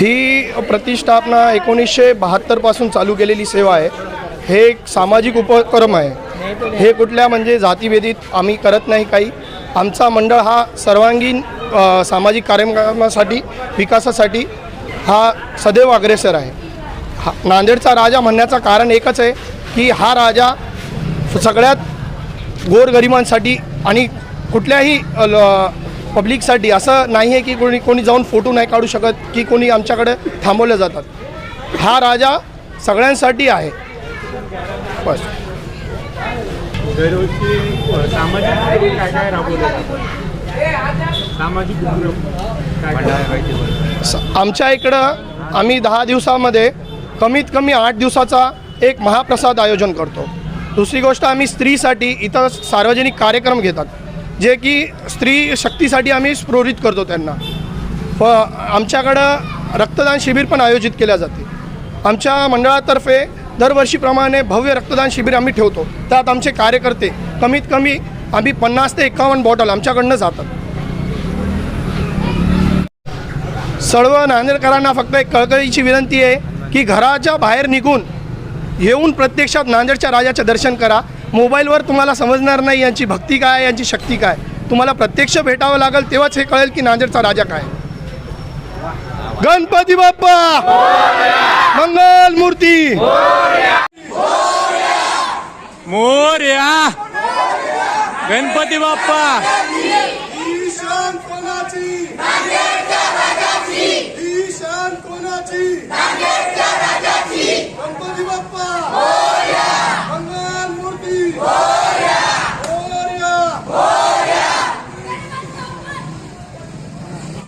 ही प्रतिष्ठापना एकोणीसशे बहात्तरपासून चालू केलेली सेवा आहे. हे एक सामाजिक उपक्रम आहे. हे कुठल्या म्हणजे जातीभेदीत आम्ही करत नाही काही. आमचा मंडळ हा सर्वांगीण सामाजिक कार्यक्रमासाठी विकासासाठी हा सदैव अग्रेसर आहे. हा नांदेडचा राजा म्हणण्याचं कारण एकच आहे की हा राजा सगळ्यात गोरगरिबांसाठी आणि कुठल्याही ल- पब्लिकसाठी असं नाही आहे की कोणी कोणी जाऊन फोटो नाही काढू शकत की कोणी आमच्याकडे थांबवले जातात. हा राजा सगळ्यांसाठी आहे. बस. आमच्या इकडं आम्ही दहा दिवसामध्ये कमीत कमी आठ दिवसाचा एक महाप्रसाद आयोजन करतो. दुसरी गोष्ट आम्ही स्त्रीसाठी इथं सार्वजनिक कार्यक्रम घेतात. जे की स्त्री शक्तीसाठी आम्ही प्रोरित करतो त्यांना. व आमच्याकडं रक्तदान शिबिर पण आयोजित केल्या जाते. आमच्या मंडळातर्फे दरवर्षीप्रमाणे भव्य रक्तदान शिबिर आम्ही ठेवतो. त्यात आमचे कार्यकर्ते कमीत कमी आम्ही पन्नास ते एकावन्न बॉटल आमच्याकडनं जातात. सर्व नांदेडकरांना फक्त एक कळकळीची विनंती आहे की घराच्या बाहेर निघून येऊन प्रत्यक्षात नांदेडच्या राजाचे दर्शन करा. मोबाईलवर तुम्हाला समजणार नाही यांची भक्ती काय यांची शक्ती काय तुम्हाला प्रत्यक्ष भेटावं लागेल तेव्हाच हे कळेल की नांदेडचा राजा काय गणपती बाप्पा! मंगल मूर्ती! मोर्या! गणपती बाप्पा!